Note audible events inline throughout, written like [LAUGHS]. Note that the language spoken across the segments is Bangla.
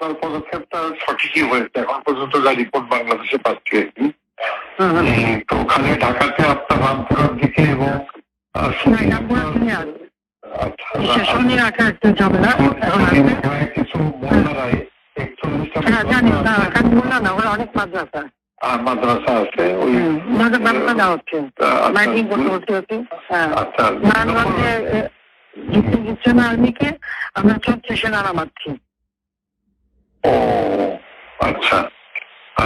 আপনার পদক্ষেপটা সঠিকই হয়েছে। এখন পর্যন্ত যা রিপোর্ট বাংলাদেশে পাচ্ছি আর কি। তো ওখানে ঢাকাতে আপনার রামপুরার দিকে এবং আচ্ছা, মাদ্রাসা। আছে ওই মাদ্রাসা দেওয়া হচ্ছে। আচ্ছা, করতে হচ্ছে হচ্ছে হ্যাঁ। আচ্ছা নারায়ণগঞ্জে এ, যুক্তি না আর্মিকে আমরা ও আচ্ছা।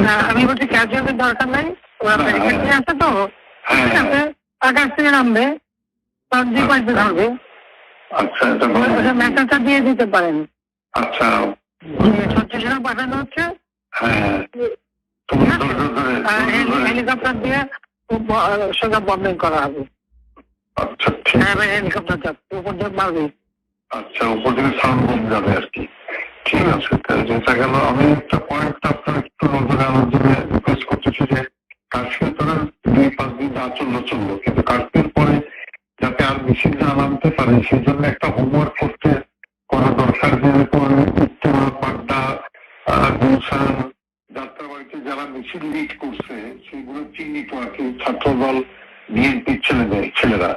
না আমি বলছি ক্যাজুয়ালের দরকার নাই। ওরা হ্যাঁ, তো। হ্যাঁ। ঠিক আছে আকাশ থেকে নামবে। তার দুই পাশে ধরবে আচ্ছা মেসেজটা দিয়ে দিতে পারেন। আচ্ছা। পাঠানো হচ্ছে। হ্যাঁ। হেলিকপ্টার দিয়ে সোজা বম্বিং করা হবে। আচ্ছা হেলিকপ্টার যাচ্ছে উপর দিয়ে মারবে। আচ্ছা উপর থেকে সাউন্ড যাবে আর কি। যেটা গেল। আমি একটা পয়েন্ট আপনার একটু নজরে আনার জন্য রিকোয়েস্ট করতেছি যে, কাশ্মীর তোরা দুই পাঁচ দিন যা চলল কিন্তু কাশ্মীর পরে যাতে আর মিছিলটা আনাতে পারে সেই জন্য একটা হোমওয়ার্ক করতে করা দরকার, যেরকম উত্তরা পাড্ডা গুলশান, যাত্রাবাড়িতে যারা মিছিল লিড করছে, সেগুলো চিহ্নিত আর কি ছাত্রদল, বিএনপির ছেলেদের, ছেলেরা।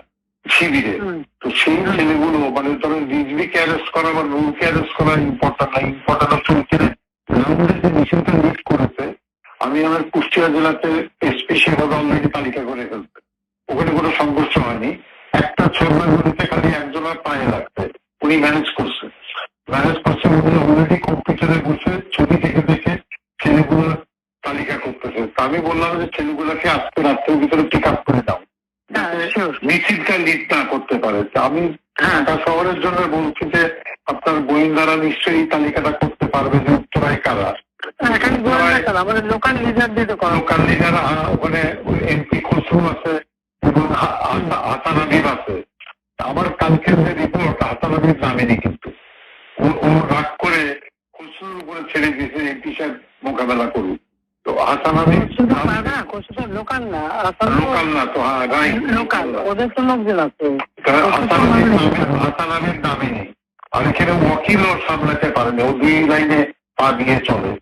শিবিরে। তো সেই ছেলেগুলো মানে ধরেন রিজভিকে অ্যারেস্ট করা বা রুলকে অ্যারেস্ট করা ইম্পর্টেন্ট না ইম্পর্টেন্ট হচ্ছে ওই ছেলে গ্রাউন্ডে যে মিছিলটা লিড করেছে আমি আমার কুষ্টিয়া জেলাতে এসপি সেভাবে অলরেডি তালিকা করে ফেলছে। ওখানে কোনো সংঘর্ষ হয়নি। একটা ছোটগুলিতে খালি একজনের পায়ে লাগছে। উনি ম্যানেজ করছে। ম্যানেজ করছে উনি অলরেডি কম্পিউটারে বসে ছবি দেখে দেখে ছেলেগুলোর তালিকা করতেছে। তা আমি বললাম যে ছেলেগুলোকে আজকে রাত্রের ভিতরে পিক আপ করে দাও. মিছিলটা লিড না করতে পারে। আমি হ্যাঁ। শহরের জন্য বলছি যে আপনার গোয়েন্দারা নিশ্চয়ই তালিকাটা করতে পারবে যে উত্তরায় কারা? আমাদের লোকাল লিডার দিয়ে তো করা। লোকাল লিডার ওখানে এমপি খসরু আছে এবং হাসান আছে। আমার কালকের যে রিপোর্ট হাসান হাবিব নামেনি কিন্তু। ও- ও রাগ করে খসরুর উপরে ছেড়ে দিয়েছে এমপি সাহেব মোকাবেলা করুক। তো কোথাও লোকাল না লোকাল না তো হ্যাঁ লোকাল ওদের তো লোকজন আছে। হাসান হাবিব নামে- হাসান হাবিব নামে নেই। আর এখানে ওয়াকিল ও সামলাতে পারেনি ও দুই লাইনে পা দিয়ে চলে।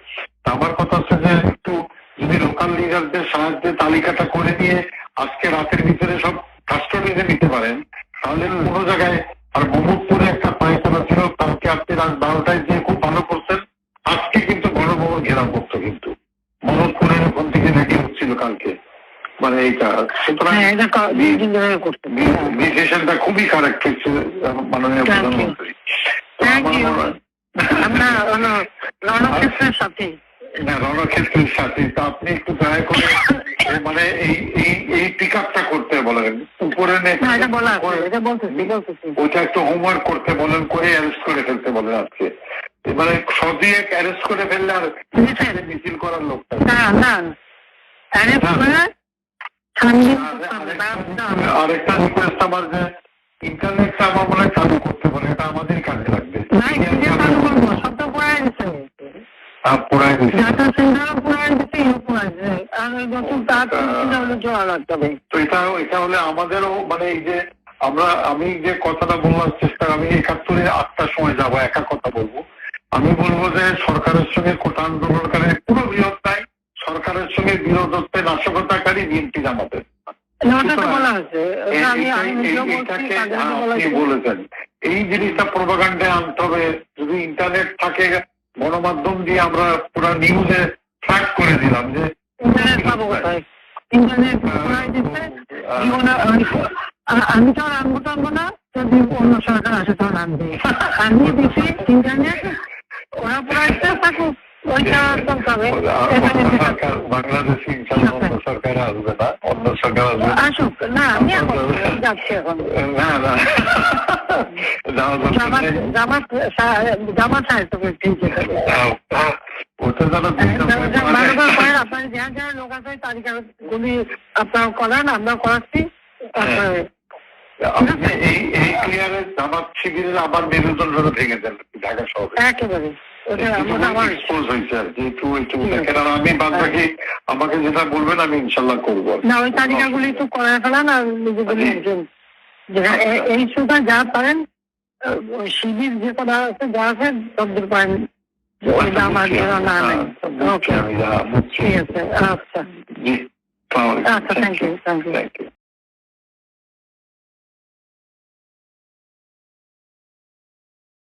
আমার কথা হচ্ছে যে একটু যদি লোকাল লিডারদের সাহায্যে তালিকাটা করে দিয়ে আজকে রাতের ভিতরে সব কাস্টডিতে নিতে পারেন তাহলে কোনো জায়গায় আর মোহাম্মদপুরে একটা পায়খানা ছিল কালকে আপনি রাত বারোটায় যে খুব ভালো করছেন আজকে কিন্তু গণভবন ঘেরাও করতো কিন্তু। হচ্ছিল কালকে। মানে এইটা সুতরাং হ্যাঁ ডিসিশনটা খুবই কারেক্ট হচ্ছে মাননীয় প্রধানমন্ত্রী. মনে হয়- রণক্ষেত্রের সাথে। রণক্ষেত্রের সাথে। তো আপনি একটু দয়া করে [LAUGHS] মানে এই এই এই পিক আপটা করতে বলেন। উপরে একটু হোমওয়ার্ক করতে বলেন করে অ্যারেস্ট করে ফেলতে বলেন আজকে। মানে সদিয়ে অ্যারেস্ট করে ফেললে আর? মিছিল করার লোকটা না না আরেকটা রিকোয়েস্ট আমার যে ইন্টারনেটটা আমার মনে চালু করতে বলে এটা আমাদের কাজে লাগবে। আমাদেরও মানে এই যে আমরা আমি যে কথাটা বললাম চেষ্টা আমি একাত্তরে আটটার সময় যাব একা কথা বলব। আমি বলব যে সরকারের সঙ্গে কোটা আন্দোলনকারী পুরো সঙ্গে বিরোধত্বে নাশকতাকারী বিএনপি জামাতের। এই-। বলেছেন। জিনিসটা প্রোপাগান্ডে আনতে হবে। যদি ইন্টারনেট থাকে গণমাধ্যম দিয়ে আমরা পুরো নিউজে ট্র্যাক করে দিলাম যে আমি- তো আনব টানবো না। যদি অন্য সরকার আসে তখন আনবে। আমি দিচ্ছি ইন্টারনেট ওরা পড়াইতে থাকুক। ওইটা একদম পাবে এখানে অন্য সরকার বাংলাদেশে ইনশাল্লাহ অন্য সরকার আসবে না? অন্য সরকার আসবে আসুক। না আমি এখন যাচ্ছি এখন। না না। [LAUGHS] জামাত জামাত সাহেব তোকে ঠিক আছে আহ, আহ, ওটা যেন দিতে পারে। আপনার করান আমরা করাচ্ছি। এই ক্লিয়ারে জামাত শিবিরের আবার মেরুদণ্ডটা ভেঙে দেন ঢাকা শহরে। একেবারে। আমাকে যেটা বলবেন আমি ইনশাল্লাহ করব। না ওই তালিকাগুলি একটু করে ফেলান আর নিজেগুলি যেটা- এ- এই সুতা যা পারেন ওই শিবির যে কটা আছে যা আছে সবদের পারেন। আচ্ছা আচ্ছা থ্যাংক ইউ থ্যাংক ইউ